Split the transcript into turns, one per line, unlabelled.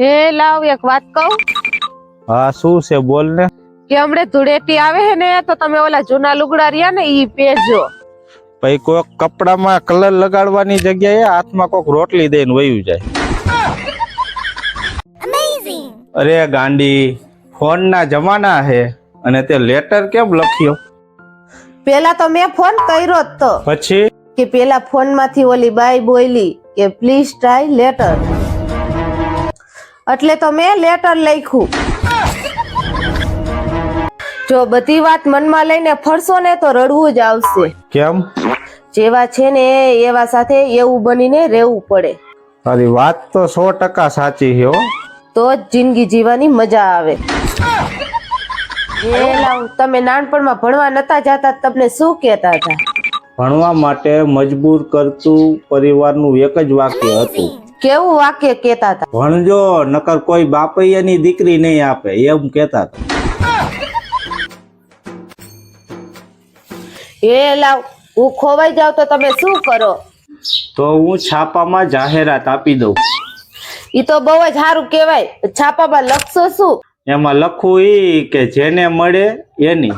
હે લાવ એક વાત કહું.
હા શું છે બોલ ને.
કે હમણે ધૂળેટી આવે હે ને તો તમે ઓલા જૂના લુગડા રહ્યા ને ઈ પહેરજો.
પછી કોઈક કપડામાં કલર લગાડવાની જગ્યાએ હાથમાં કોઈક રોટલી દઈને વયું જાય. અરે ગાંડી ફોન ના જમાના હે અને તે લેટર કેમ લખ્યો?
પેલા તો મેં ફોન કર્યો જ તો.
પછી?
કે પેલા ફોનમાંથી ઓલી બાઈ બોલી કે પ્લીઝ ટ્રાય લેટર એટલે તો મેં લેટર લખ્યું. જો બધી વાત મનમાં લઈને ફરશો ને તો રડવું જ આવશે.
કેમ?
જેવા છે ને એવા સાથે એવું બનીને રહેવું પડે.
તારી વાત તો સો ટકા સાચી છે હો.
તો જ જિંદગી જીવવાની મજા આવે. તમે નાનપણમાં ભણવા નતા જતા તમને શું કહેતા હતા?
ભણવા માટે મજબૂર કરતું પરિવારનું એક જ વાક્ય હતું.
કેવું વાક્ય કેતા હતા?
ભણજો નકર કોઈ બાપૈયાની દીકરી નહીં આપે એમ કેતા હતા.
એ લાવ હું ખોવાઈ જાવ તો તમે શું કરો?
તો હું છાપામાં જાહેરાત આપી દઉં.
ઈ તો બહુ જ સારું કહેવાય. છાપામાં લખશો શું?
એમાં લખવું ઈ કે જેને મળે એની.